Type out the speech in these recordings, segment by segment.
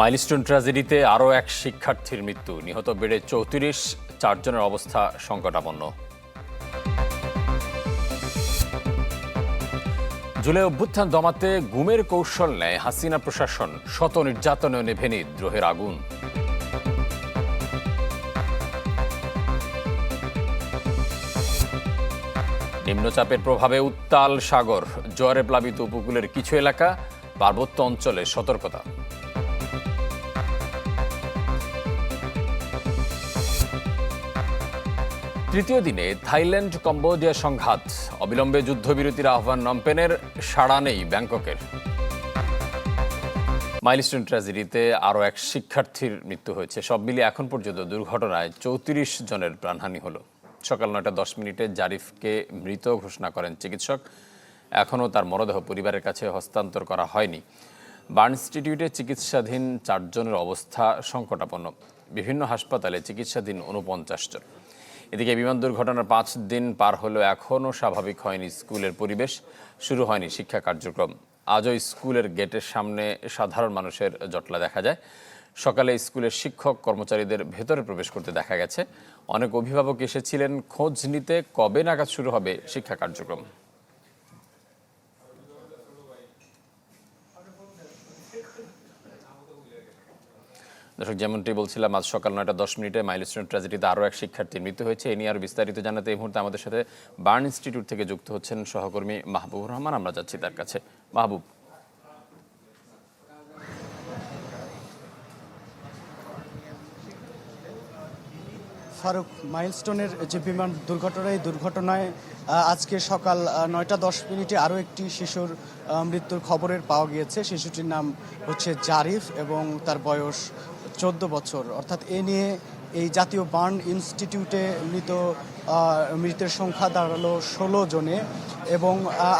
Milestone ট্র্যাজেডিতে আরও এক শিক্ষার্থীর মৃত্যু। নিহত বেড়ে চৌত্রিশ, চারজনের অবস্থা সংকটাপন্ন। জুলাই অভ্যুত্থান দমাতে গুমের কৌশল নেয় হাসিনা প্রশাসন। শত নির্যাতনে নেভেনি দ্রোহের আগুন। নিম্নচাপের প্রভাবে উত্তাল সাগর জোয়ারে প্লাবিত উপকূলের কিছু এলাকা, পার্বত্য অঞ্চলে সতর্কতা। তৃতীয় দিনে থাইল্যান্ড কম্বোডিয়া সংঘাত। অবিলম্বে যুদ্ধবিরতির আহ্বান নমপেনের সাড়া নেই ব্যাংককের। মাইলস্টোন ট্র্যাজেডিতে আরও এক শিক্ষার্থীর মৃত্যু হয়েছে। সব মিলিয়ে এখন পর্যন্ত দুর্ঘটনায় চৌত্রিশ জনের প্রাণহানি হলো। সকাল নয়টা দশ মিনিটে জারিফকে মৃত ঘোষণা করেন চিকিৎসক। এখনও তার মরদেহ পরিবারের কাছে হস্তান্তর করা হয়নি। বার্ন ইনস্টিটিউটে চিকিৎসাধীন চারজনের অবস্থা সংকটাপন্ন। বিভিন্ন হাসপাতালে চিকিৎসাধীন উনপঞ্চাশ জন। এদিকে বিমান দুর্ঘটনার পাঁচ দিন পার হলেও এখনও স্বাভাবিক হয়নি স্কুলের পরিবেশ, শুরু হয়নি শিক্ষা কার্যক্রম। আজও স্কুলের গেটের সামনে সাধারণ মানুষের জটলা দেখা যায়। সকালে স্কুলের শিক্ষক কর্মচারীদের ভেতরে প্রবেশ করতে দেখা গেছে। অনেক অভিভাবক এসেছিলেন, খোঁজ নিতে কবে নাগাদ শুরু হবে শিক্ষা কার্যক্রম। দর্শক, যেমনটি বলছিলাম, আজ সকাল নয়টা দশ মিনিটে মাইলস্টোন ট্র্যাজেডিতে আরও এক শিক্ষার্থীর মৃত্যু হয়েছে। এ নিয়ে আরও বিস্তারিত জানাতে এই মুহূর্তে আমাদের সাথে বার্ন ইনস্টিটিউট থেকে যুক্ত হচ্ছেন সহকর্মী মাহবুবুর রহমান। আমরা যাচ্ছি তার কাছে। মাহবুব। ফারুক, মাইলস্টোনের যে বিমান দুর্ঘটনা, এই দুর্ঘটনায় আজকে সকাল নয়টা দশ মিনিটে আরও একটি শিশুর মৃত্যুর খবরের পাওয়া গিয়েছে। শিশুটির নাম হচ্ছে জারিফ এবং তার বয়স চোদ্দ বছর। অর্থাৎ এ নিয়ে এই জাতীয় বার্ন ইনস্টিটিউটে মৃত মৃতের সংখ্যা দাঁড়াল ষোলো জনে এবং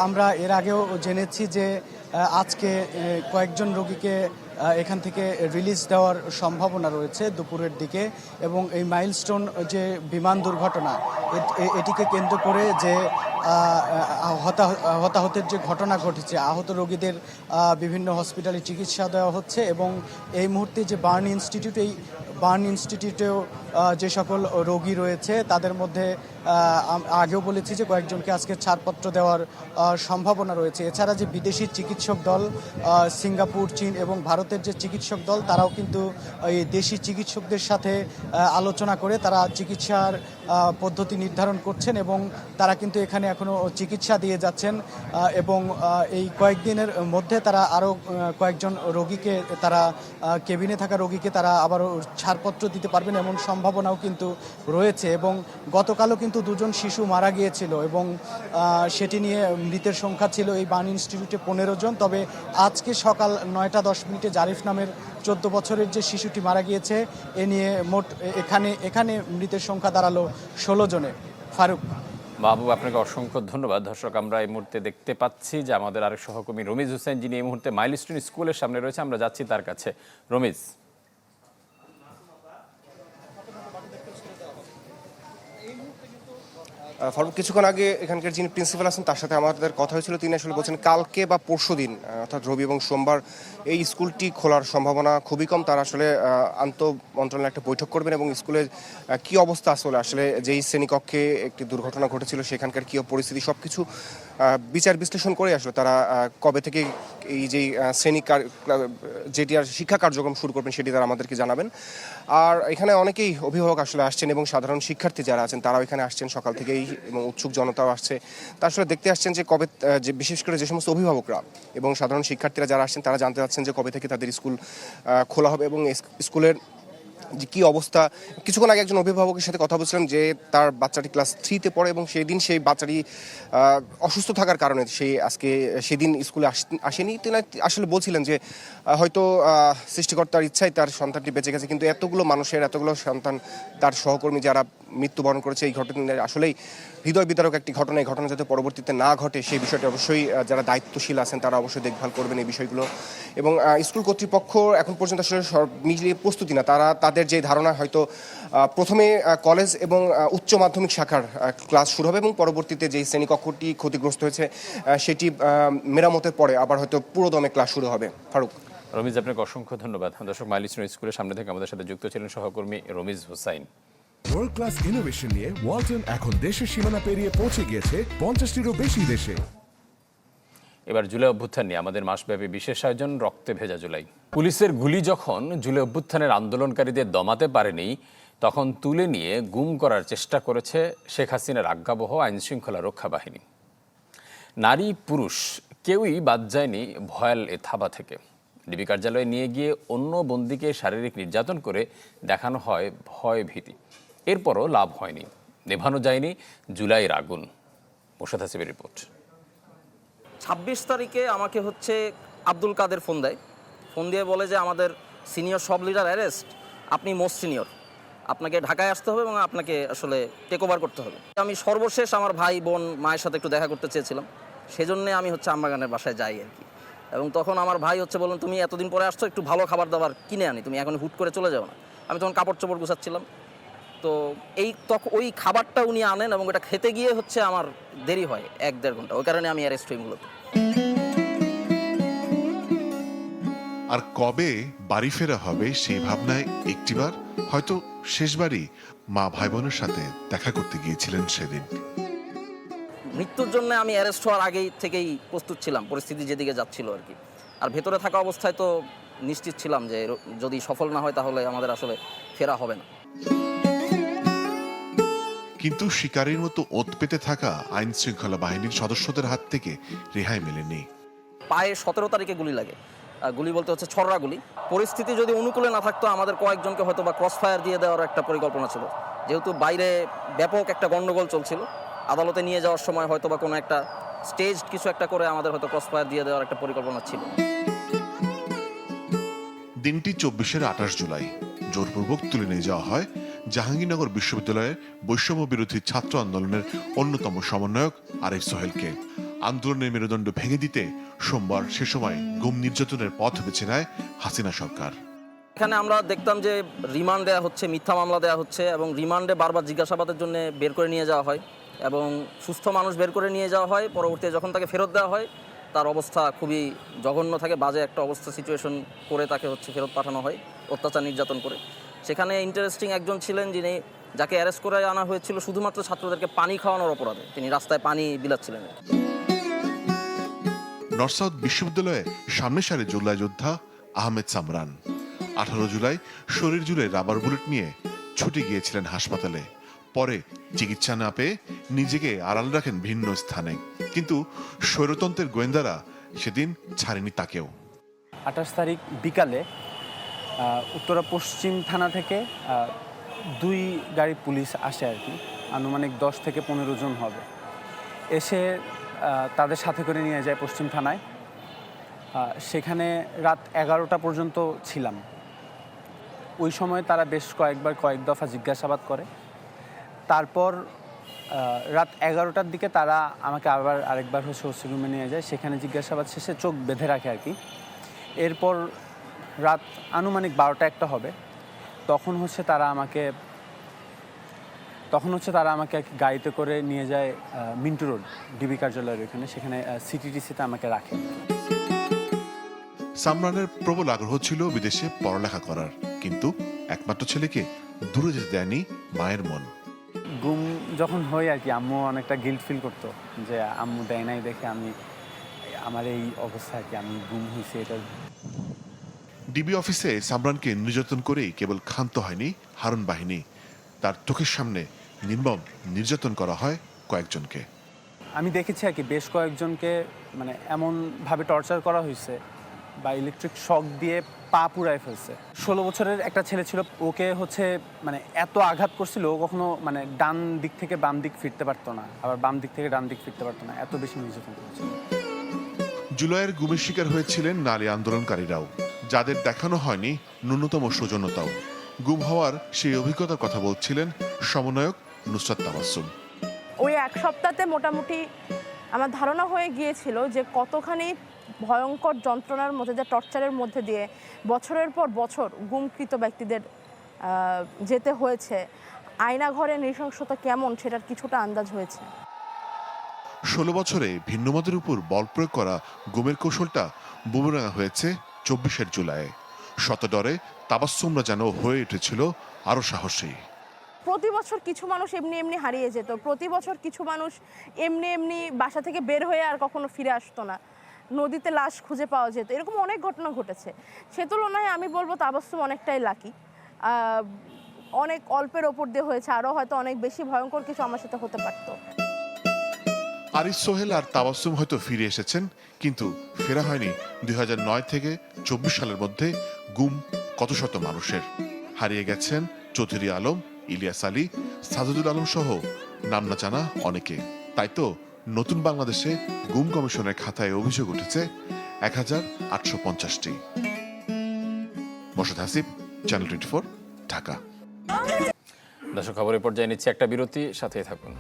আমরা এর আগেও জেনেছি যে আজকে কয়েকজন রোগীকে এখান থেকে রিলিজ দেওয়ার সম্ভাবনা রয়েছে দুপুরের দিকে এবং এই মাইলস্টোন যে বিমান দুর্ঘটনা এটিকে কেন্দ্র করে যে হতাহতের যে ঘটনা ঘটেছে, আহত রোগীদের বিভিন্ন হসপিটালে চিকিৎসা দেওয়া হচ্ছে এবং এই মুহূর্তে যে বার্ন ইনস্টিটিউট এই বার্ন ইনস্টিটিউটেও যে সকল রোগী রয়েছে, তাদের মধ্যে আগেও বলেছি যে কয়েকজনকে আজকে ছাড়পত্র দেওয়ার সম্ভাবনা রয়েছে। এছাড়া যে বিদেশি চিকিৎসক দল সিঙ্গাপুর, চীন এবং ভারতের যে চিকিৎসক দল, তারাও কিন্তু এই দেশি চিকিৎসকদের সাথে আলোচনা করে তারা চিকিৎসার পদ্ধতি নির্ধারণ করছেন এবং তারা কিন্তু এখানে এখনও চিকিৎসা দিয়ে যাচ্ছেন এবং এই কয়েকদিনের মধ্যে তারা আরও কয়েকজন রোগীকে তারা কেবিনে থাকা রোগীকে তারা আবারও ছাড়পত্র দিতে পারবেন এমন সম্ভাবনাও কিন্তু রয়েছে এবং গতকালও কিন্তু দুজন শিশু মারা গিয়েছিল এবং সেটি নিয়ে মৃতের সংখ্যা ছিল এই বান ইনস্টিটিউটে পনেরো জন, তবে আজকে সকাল নয়টা দশ মিনিটে জারিফ নামের চোদ্দ বছরের যে শিশুটি মারা গিয়েছে, এ নিয়ে মোট এখানে এখানে মৃতের সংখ্যা দাঁড়াল ষোলো জনে ফারুক। বাবু, আপনাকে অসংখ্য ধন্যবাদ। দর্শক, আমরা এই মুহূর্তে দেখতে পাচ্ছি যে আমাদের আরেক সহকর্মী রমিজ হোসেন, যিনি এই মুহূর্তে মাইলস্টোন স্কুলের সামনে রয়েছে। আমরা যাচ্ছি তার কাছে। রমিজ। ফারুক কিছুক্ষণ আগে এখানকার যিনি প্রিন্সিপাল আছেন তার সাথে আমাদের কথা হয়েছিল তিনি আসলে বলছেন কালকে বা পরশু দিন অর্থাৎ রবি এবং সোমবার এই স্কুলটি খোলার সম্ভাবনা খুবই কম। তারা আসলে আন্ত মন্ত্রণালয়ে একটা বৈঠক করবেন এবং স্কুলে কি অবস্থা আসলে আসলে যেই শ্রেণীকক্ষে একটি দুর্ঘটনা ঘটেছিল সেখানকার কী পরিস্থিতি সব কিছু বিচার বিশ্লেষণ করে আসলে তারা কবে থেকে এই যে শ্রেণি যেটি আর শিক্ষা কার্যক্রম শুরু করবেন সেটি তারা আমাদেরকে জানাবেন। আর এখানে অনেকেই অভিভাবক আসলে আসছেন এবং সাধারণ শিক্ষার্থী যারা আছেন তারাও এখানে আসছেন সকাল থেকেই এবং উৎসুক জনতাও আসছে। তা আসলে দেখতে আসছেন যে কবে যে বিশেষ করে যে সমস্ত অভিভাবকরা এবং সাধারণ শিক্ষার্থীরা যারা আসছেন তারা জানতে চাচ্ছেন যে কবে থেকে তাদের স্কুল খোলা হবে এবং স্কুলের যে কি অবস্থা। কিছুক্ষণ আগে একজন অভিভাবকের সাথে কথা বলছিলাম যে তার বাচ্চাটি ক্লাস থ্রিতে পড়ে এবং সেই দিন সেই বাচ্চাটি অসুস্থ থাকার কারণে সে আজকে, সেদিন স্কুলে আস- আসেনি। তিনি আসলে বলছিলেন যে হয়তো সৃষ্টিকর্তার ইচ্ছায় তার সন্তানটি বেঁচে গেছে, কিন্তু এতগুলো মানুষের, এতগুলো সন্তান তার সহকর্মী যারা মৃত্যুবরণ করেছে এই ঘটনা আসলেই হৃদয় বিতারক একটি ঘটনা। এই ঘটনা যাতে পরবর্তীতে না ঘটে, সেই বিষয়টি অবশ্যই যারা দায়িত্বশীল আছেন তারা অবশ্যই দেখভাল করবেন এই বিষয়গুলো। এবং স্কুল কর্তৃপক্ষ এখন পর্যন্ত আসলে সব মিলিয়ে প্রস্তুতি না, তারা তাদের যে ধারণা হয়তো প্রথমে কলেজ এবং উচ্চ মাধ্যমিক শাখার ক্লাস শুরু হবে এবং পরবর্তীতে যেই শ্রেণীকক্ষটি ক্ষতিগ্রস্ত হয়েছে সেটি মেরামতের পরে আবার হয়তো পুরোদমে ক্লাস শুরু হবে। ফারুক। রমিজ আপনাকে অসংখ্য ধন্যবাদ। দর্শক মাইলিস্টন স্কুলের সামনে থেকে আমাদের সাথে যুক্ত ছিলেন সহকর্মী Ramiz Hossain. World class innovation নিয়ে ওয়ালটন এখন দেশের সীমানা পেরিয়ে পৌঁছে গিয়েছে পঞ্চাশটিরও বেশি দেশে। এবার জুলাই অভ্যুত্থান নিয়ে আমাদের মাসব্যাপী বিশেষ আয়োজন, রক্তে ভেজা জুলাই। পুলিশের গুলি যখন জুলাই অভ্যুত্থানের আন্দোলনকারীদের দমাতে পারেনি, তখন তুলে নিয়ে গুম করার চেষ্টা করেছে শেখ হাসিনার আজ্ঞাবহ আইনশৃঙ্খলা রক্ষা বাহিনী। নারী, পুরুষ কেউই বাদ যায়নি ভয়াল এ থাবা থেকে। ডিবি কার্যালয়ে নিয়ে গিয়ে অন্য বন্দিকে শারীরিক নির্যাতন করে দেখানো হয় ভয় ভীতি। এরপরও লাভ হয়নি, নেভানো যায়নি জুলাইয়ের আগুন। মোশাদ হাসিবের রিপোর্ট। ছাব্বিশ তারিখে আমাকে হচ্ছে আব্দুল কাদের ফোন দেয়। ফোন দিয়ে বলে যে আমাদের সিনিয়র সব লিডার অ্যারেস্ট আপনি মোস্ট সিনিয়র আপনাকে ঢাকায় আসতে হবে এবং আপনাকে আসলে টেক ওভার করতে হবে। আমি সর্বশেষ আমার ভাই, বোন, মায়ের সাথে একটু দেখা করতে চেয়েছিলাম। সেজন্যে আমি হচ্ছে আম্বাগানের বাসায় যাই আর কি। এবং তখন আমার ভাই হচ্ছে বলুন তুমি এতদিন পরে আসছো, একটু ভালো খাবার দাবার কিনে আনি। তুমি এখন হুট করে চলে যাও না। আমি তখন কাপড় চোপড় গুছাচ্ছিলাম। তো এই তখন ওই খাবারটা উনি আনেন এবং ওটা খেতে গিয়ে হচ্ছে আমার দেরি হয়, এক দেড় ঘণ্টা। ওই কারণে আমি অ্যারেস্ট হই মূলত। আর কবে বাড়ি ফেরা হবে সেই ভাবনায় একটিবার, হয়তো শেষবারই মা ভাই বোনের সাথে দেখা করতে গিয়েছিলেন সেদিন। মৃত্যুর জন্য আমি অ্যারেস্ট হওয়ার আগেই থেকেই প্রস্তুত ছিলাম, পরিস্থিতি যেদিকে যাচ্ছিল আর কি। আর ভেতরে থাকা অবস্থায় তো নিশ্চিত ছিলাম যে যদি সফল না হয় তাহলে আমাদের আসলে ফেরা হবে না। কিন্তু শিকারীর মতো ওত পেতে থাকা আইন শৃঙ্খলা বাহিনীর সদস্যদের হাত থেকে রেহাই মেলেনি। পায়ে সতেরো তারিখে গুলি লাগে। আর গুলি বলতে হচ্ছে ছড়রা গুলি। পরিস্থিতি যদি অনুকূলে না থাকতো আমাদের কয়েকজনকে হয়তো বা ক্রস ফায়ার দিয়ে দেওয়ার একটা পরিকল্পনা ছিল। যেহেতু বাইরে ব্যাপক একটা গণ্ডগোল চলছিল আদালতে নিয়ে যাওয়ার সময় হয়তো বা কোনো একটা স্টেজ কিছু একটা করে আমাদের হয়তো ক্রস ফায়ার দিয়ে দেওয়ার একটা পরিকল্পনা ছিল। দিনটি চব্বিশের আঠাশ জুলাই। জোরপূর্বক তুলে নিয়ে যাওয়া হয় জাহাঙ্গীরনগর বিশ্ববিদ্যালয়ের বৈষম্য বিরোধী ছাত্র আন্দোলনের অন্যতম সমন্বয়ক আরিফ সোহেলকে। আন্দোলনের মেরুদণ্ড ভেঙে দিতে সোমবার সে সময় গুম নির্যাতনের পথ বেছে নেয় হাসিনা সরকার। এখানে আমরা দেখতাম যে রিমান্ড দেওয়া হচ্ছে, মিথ্যা মামলা দেওয়া হচ্ছে এবং রিমান্ডে বারবার জিজ্ঞাসাবাদের জন্য বের করে নিয়ে যাওয়া হয় এবং সুস্থ মানুষ বের করে নিয়ে যাওয়া হয়। পরবর্তীতে যখন তাকে ফেরত দেওয়া হয়, তার অবস্থা খুবই জঘন্য থাকে, বাজে একটা অবস্থা সিচুয়েশন করে তাকে হচ্ছে ফেরত পাঠানো হয় অত্যাচার নির্যাতন করে। সেখানে ইন্টারেস্টিং একজন ছিলেন যিনি যাকে অ্যারেস্ট করে আনা হয়েছিল শুধুমাত্র ছাত্রদেরকে পানি খাওয়ানোর অপরাধে। তিনি রাস্তায় পানি বিলাচ্ছিলেন। নর্থ সাউথ বিশ্ববিদ্যালয়ে সামনে সারে জুলাই যোদ্ধা আহমেদ সামরান। আঠারো জুলাই শরীর জুড়ে রাবার বুলেট নিয়ে ছুটে গিয়েছিলেন হাসপাতালে। পরে চিকিৎসা না পেয়ে নিজেকে আড়াল রাখেন ভিন্ন স্থানে। কিন্তু স্বৈরতন্ত্রের গোয়েন্দারা সেদিন ছাড়েনি তাকেও। আঠাশ তারিখ বিকালে উত্তরা পশ্চিম থানা থেকে দুই গাড়ি পুলিশ আসে আর কি। আনুমানিক দশ থেকে পনেরো জন হবে। এসে তাদের সাথে করে নিয়ে যায় পশ্চিম থানায়। সেখানে রাত এগারোটা পর্যন্ত ছিলাম। ওই সময় তারা বেশ কয়েকবার কয়েক দফা জিজ্ঞাসাবাদ করে। তারপর রাত এগারোটার দিকে তারা আমাকে আবার আরেকবার হচ্ছে ওসি রুমে নিয়ে যায়। সেখানে জিজ্ঞাসাবাদ শেষে চোখ বেঁধে রাখে আর কি। এরপর রাত আনুমানিক বারোটা একটা হবে। তখন হচ্ছে তারা আমাকে তখন হচ্ছে তারা আমাকে গাড়িতে করে নিয়ে যায় মিন্টু রোড ডিবি কার্যালয়ের ওখানে সেখানে সিটিটিসিতে আমাকে রাখে। সামরানের প্রবল আগ্রহ ছিল বিদেশে পড়ালেখা করার। কিন্তু একমাত্র ছেলেকে দূরে যেতে দেয়নি মায়ের মন। গুম যখন হই আর কি আম্মু অনেকটা গিল্ট ফিল করতো যে আম্মু দেয় নাই দেখে আমি আমার এই অবস্থা আর কি আমি গুম হয়েছি এটা ডিবি অফিসে সামরানকে নির্যাতন করেই কেবল ক্ষান্ত হয়নি হারুন বাহিনী। তার চোখের সামনে নির্মম নির্যাতন করা হয় কয়েকজনকে। আমি দেখেছি আর কি বেশ কয়েকজনকে মানে এমনভাবে টর্চার করা হয়েছে বা ইলেকট্রিক শক দিয়ে পা পুড়ায় ফেলছে। ষোলো বছরের একটা ছেলে ছিল ওকে হচ্ছে মানে এত আঘাত করছিল ও কখনো মানে ডান দিক থেকে বাম দিক ফিরতে পারতো না আবার বাম দিক থেকে ডান দিক ফিরতে পারতো না এত বেশি নির্যাতন করেছিল। জুলাইয়ের গুমের শিকার হয়েছিলেন নারী আন্দোলনকারীরাও। যাদের দেখানো হয়নি ন্যূনতম সৌজন্যতাও। গুম হওয়ার সেই অভিজ্ঞতার কথা বলছিলেন সমন্বয়ক নুসরাত তাবাসুম ওই এক সপ্তাহতে মোটামুটি আমার ধারণা হয়ে গিয়েছিল যে কতখানি ভয়ঙ্কর যন্ত্রণার মধ্যে যে টর্চারের মধ্যে দিয়ে বছরের পর বছর গুমকৃত ব্যক্তিদের যেতে হয়েছে আয়না ঘরে নৃশংসতা কেমন সেটার কিছুটা আন্দাজ হয়েছে। ষোলো বছরে ভিন্নমতের উপর বল প্রয়োগ করা গুমের কৌশলটা বুমরাঙা হয়েছে চব্বিশের জুলাই। শতডরে তাবাস্সুমরা যেন হয়ে উঠেছিল আরও সাহসী। প্রতি বছর কিছু মানুষ এমনি এমনি হারিয়ে যেত। প্রতি বছর কিছু মানুষ এমনি এমনি বাসা থেকে বের হয়ে আর কখনো ফিরে আসতো না। নদীতে লাশ খুঁজে পাওয়া যেত। এরকম অনেক ঘটনা ঘটেছে। সে তুলনায় আমি বলব তাবাস্সুম অনেকটাই লাকি অনেক অল্পের ওপর দিয়ে হয়েছে। আরও হয়তো অনেক বেশি ভয়ঙ্কর কিছু আমার সাথে হতে পারতো। আরিস সোহেল আর তাবাসুম হয়তো ফিরে এসেছেন, কিন্তু ফেরা হয়নি দুই থেকে চব্বিশ সালের মধ্যে গুম কত শত মানুষের। হারিয়ে গেছেন চৌধুরী আলম, ইলিয়াস আলী, সাজুদুল আলম সহ নাম না জানা অনেকে। তাই তো নতুন বাংলাদেশে গুম কমিশনের খাতায় অভিযোগ উঠেছে এক হাজার আটশো পঞ্চাশটি। Moshad Hasib, channel twenty Dhaka. দর্শক খবরের পর্যায়ে নিচ্ছে একটা বিরতি, সাথেই থাকুন।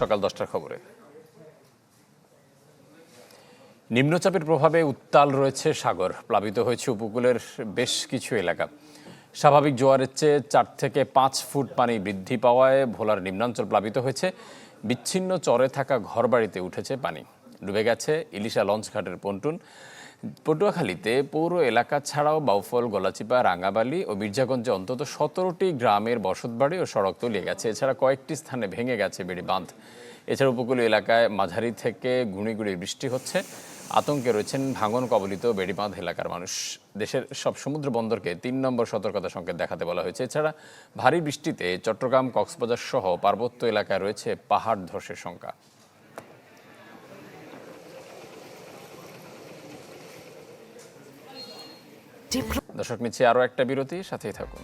সকাল দশটার খবরে। নিম্নচাপের প্রভাবে উত্তাল রয়েছে সাগর, প্লাবিত হয়েছে উপকূলের বেশ কিছু এলাকা। স্বাভাবিক জোয়ারের চেয়ে চার থেকে পাঁচ ফুট পানি বৃদ্ধি পাওয়ায় ভোলার নিম্নাঞ্চল প্লাবিত হয়েছে। বিচ্ছিন্ন চরে থাকা ঘরবাড়িতে উঠেছে পানি। ডুবে গেছে ইলিশা লঞ্চঘাটের পন্টুন। পটুয়াখালীতে পৌর এলাকা ছাড়াও বাউফল, গলাচিপা রাঙ্গাবালি ও মির্জাগঞ্জে অন্তত সতেরোটি গ্রামের বসতবাড়ি ও সড়ক তলিয়ে গেছে। এছাড়া কয়েকটি স্থানে ভেঙে গেছে বেড়ি বাঁধ। এছাড়া উপকূলীয় এলাকায় মাঝারি থেকে গুঁড়ি গুঁড়ি বৃষ্টি হচ্ছে। আতঙ্কে রয়েছেন ভাঙন কবলিত বেড়িবাঁধ এলাকার মানুষ। দেশের সব সমুদ্র বন্দরকে তিন নম্বর সতর্কতা সংকেত দেখাতে বলা হয়েছে। এছাড়া ভারী বৃষ্টিতে চট্টগ্রাম, কক্সবাজার সহ পার্বত্য এলাকায় রয়েছে পাহাড় ধসের শঙ্কা দর্শক নিচ্ছে আরও একটা বিরতি সাথেই থাকুন।